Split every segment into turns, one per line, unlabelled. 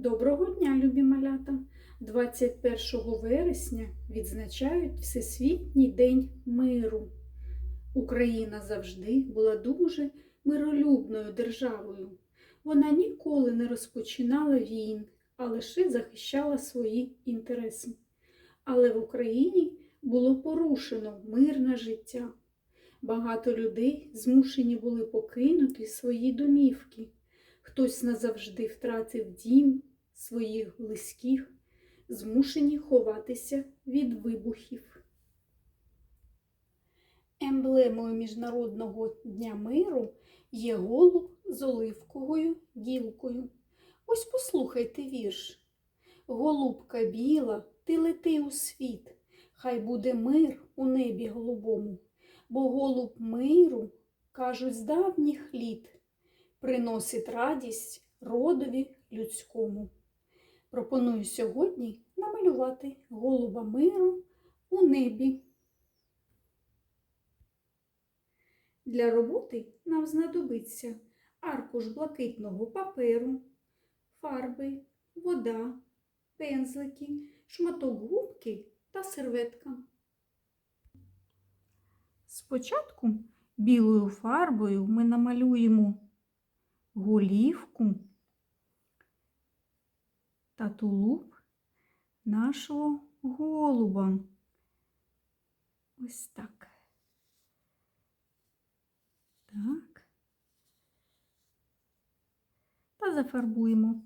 Доброго дня, любі малята! 21 вересня відзначають Всесвітній день миру. Україна завжди була дуже миролюбною державою. Вона ніколи не розпочинала війн, а лише захищала свої інтереси. Але в Україні було порушено мирне життя. Багато людей змушені були покинути свої домівки. Хтось назавжди втратив дім своїх близьких, змушені ховатися від вибухів. Емблемою Міжнародного дня миру є голуб з оливковою гілкою. Ось послухайте вірш. Голубка біла, ти лети у світ, хай буде мир у небі голубому, бо голуб миру, кажуть, з давніх літ приносить радість родові людському. Пропоную сьогодні намалювати голуба миру у небі. Для роботи нам знадобиться аркуш блакитного паперу, фарби, вода, пензлики, шматок губки та серветка. Спочатку білою фарбою ми намалюємо голівку та тулуб нашого голуба. Ось так. Так. Та зафарбуємо.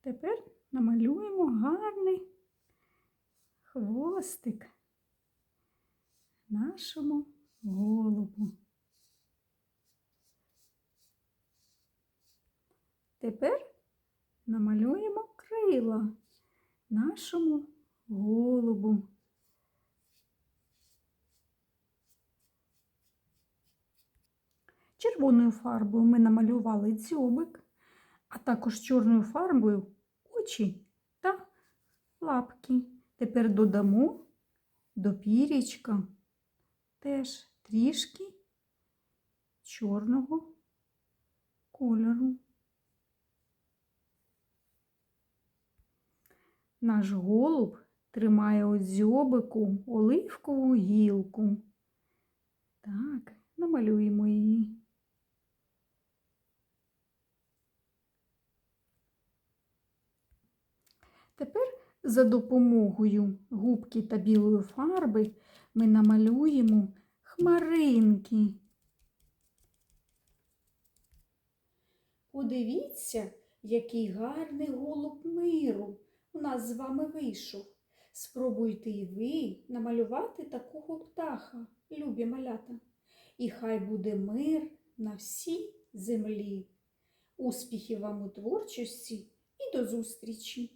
Тепер намалюємо гарний хвостик нашому голубу. Тепер намалюємо крила нашому голубу. Червоною фарбою ми намалювали дзьобик, а також чорною фарбою очі та лапки. Тепер додамо до пірічка теж трішки чорного кольору. Наш голуб тримає у дзьобику оливкову гілку. Так, намалюємо її. Тепер за допомогою губки та білої фарби ми намалюємо хмаринки. Подивіться, який гарний голуб миру у нас з вами вийшов. Спробуйте і ви намалювати такого птаха, любі малята. І хай буде мир на всій землі. Успіхів вам у творчості і до зустрічі!